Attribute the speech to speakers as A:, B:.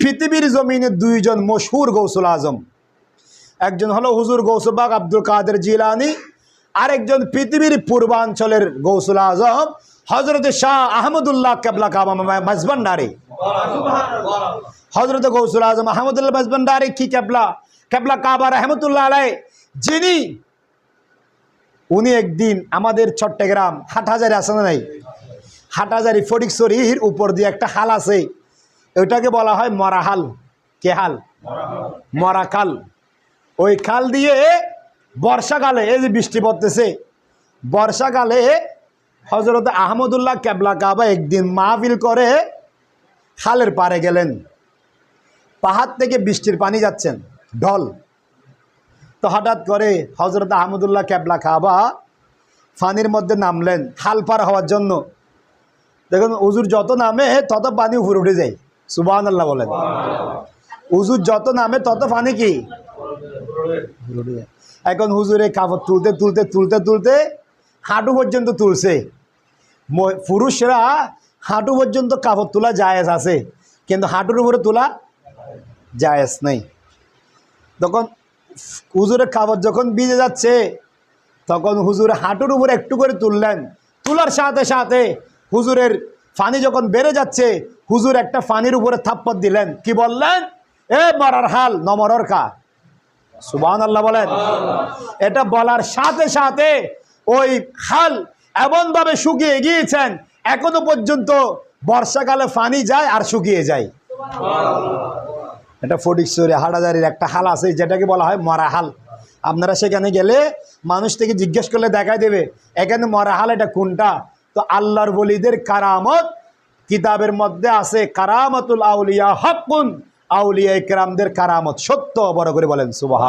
A: পৃথিবীর জমিনে দুইজন মশহুর গৌসুল আজম। একজন হলো হুজুর গৌসুবাগ আব্দুল কাদের জিলানি, আরেকজন পৃথিবীর পূর্বাঞ্চলের গৌসুল আজম হজরত শাহ আহমদুল্লাহ কেবলা কাবা হজরত গৌসুল আজম আহমদুল্লাহ মাঝবান্ডারি কি কেবলা? কেবলা কাবা রহমতুল্লাহ আলাই যিনি, উনি একদিন আমাদের চট্টগ্রাম হাটহাজারি আছে না নাই? হাটহাজারি ফটিকছড়ির উপর দিয়ে একটা হাল আছে। ওইটাকে বলা হয় মরাহাল। কে হাল? মরা খাল ওই খাল দিয়ে বর্ষাকালে, এই যে বৃষ্টি পড়তেছে, বর্ষাকালে হজরত আহমদুল্লাহ ক্যাবলা কাবা একদিন মাহফিল করে খালের পারে গেলেন। পাহাড় থেকে বৃষ্টির পানি যাচ্ছেন, ঢল। তো হঠাৎ করে হজরত আহমদুল্লাহ ক্যাবলা কাবা ফানির মধ্যে নামলেন, খাল পার হওয়ার জন্য। দেখুন উজুর যত নামে তত পানি উপরে উঠে যায়। সুবাহ আল্লাহ বলেন। উজুর যত নামে তত পানি কি। এখন হুজুরে কাপড় তুলতে তুলতে তুলতে তুলতে হাঁটু পর্যন্ত তুলছে। পুরুষরা হাঁটু পর্যন্ত কাপড় তোলা জায়েজ আছে, কিন্তু হাঁটুর উপরে তোলা জায়েজ নেই। তখন হুজুরের কাপড় যখন ভিজে যাচ্ছে, তখন হুজুর হাঁটুর উপরে একটু করে তুললেন। তোলার সাথে সাথে হুজুরের ফানি যখন বেড়ে যাচ্ছে, হুজুর একটা ফানির উপরে থাপ্পর দিলেন। কি বললেন? এ মরার হাল নমরর খা সুবান আল্লাহ বলেন। এটা বলার সাথে সাথে ওই খাল এমনভাবে শুকিয়ে গিয়েছেন, এখনও পর্যন্ত বর্ষাকালে পানি যায় আর শুকিয়ে যায়। এটা ফটিকছড়ি হাটাজারির একটা হাল আছে, যেটাকে বলা হয় মরা হাল। আপনারা সেখানে গেলে মানুষ থেকে জিজ্ঞেস করলে দেখাই দেবে, এখানে মরা হাল এটা কোনটা? তো আল্লাহর বলিদের কারামত কিতাবের মধ্যে আছে, কারামতুল আউলিয়া হকুন আউলিয়া ইকরামদের কারামত। সত্য বড় করে বলেন সুবাহ